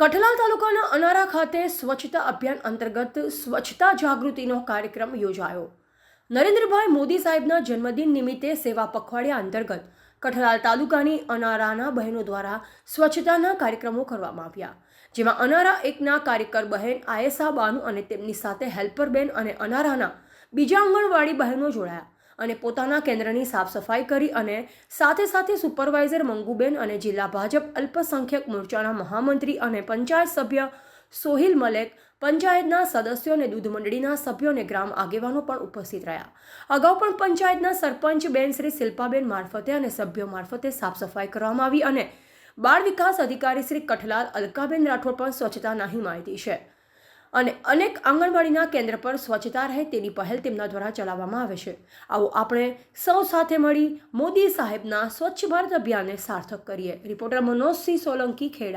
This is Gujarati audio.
કઠલાલ તાલુકાના અનારા ખાતે સ્વચ્છતા અભિયાન અંતર્ગત સ્વચ્છતા જાગૃતિનો કાર્યક્રમ યોજાયો. નરેન્દ્રભાઈ મોદી સાહેબના જન્મદિન નિમિત્તે સેવા પખવાડિયા અંતર્ગત કઠલાલ તાલુકાની અનારાના બહેનો દ્વારા સ્વચ્છતાના કાર્યક્રમો કરવામાં આવ્યા, જેમાં અનારા એકના કાર્યકર બહેન આયેસા બાનુ અને તેમની સાથે હેલ્પર બેન અને અનારાના બીજા આંગણવાડી બહેનો જોડાયા. અને પોતાના કેન્દ્રની સાફ સફાઈ કરી અને સાથે સાથે સુપરવાઇઝર મંગુબેન અને જિલ્લા ભાજપ અલ્પસંખ્યક મોરચાના મહામંત્રી અને પંચાયત સભ્ય સોહિલ મલેક, પંચાયતના સદસ્યો અને દૂધ મંડળીના સભ્યો અને ગ્રામ આગેવાનો પણ ઉપસ્થિત રહ્યા. અગાઉ પણ પંચાયતના સરપંચ બેન શ્રી શિલ્પાબેન મારફતે અને સભ્યો મારફતે સાફ સફાઈ કરવામાં આવી અને બાળ વિકાસ અધિકારી શ્રી કઠલાલ અલકાબેન રાઠોડ પણ સ્વચ્છતાના માહિતી છે. અને અનેક આંગણવાડીના કેન્દ્ર પર સ્વચ્છતા રહે તેની પહેલ તેમના દ્વારા ચલાવવામાં આવે છે. આવો આપણે સૌ સાથે મળી મોદી સાહેબના સ્વચ્છ ભારત અભિયાનને સાર્થક કરીએ. રિપોર્ટર મનોજસિંહ સોલંકી ખેડા.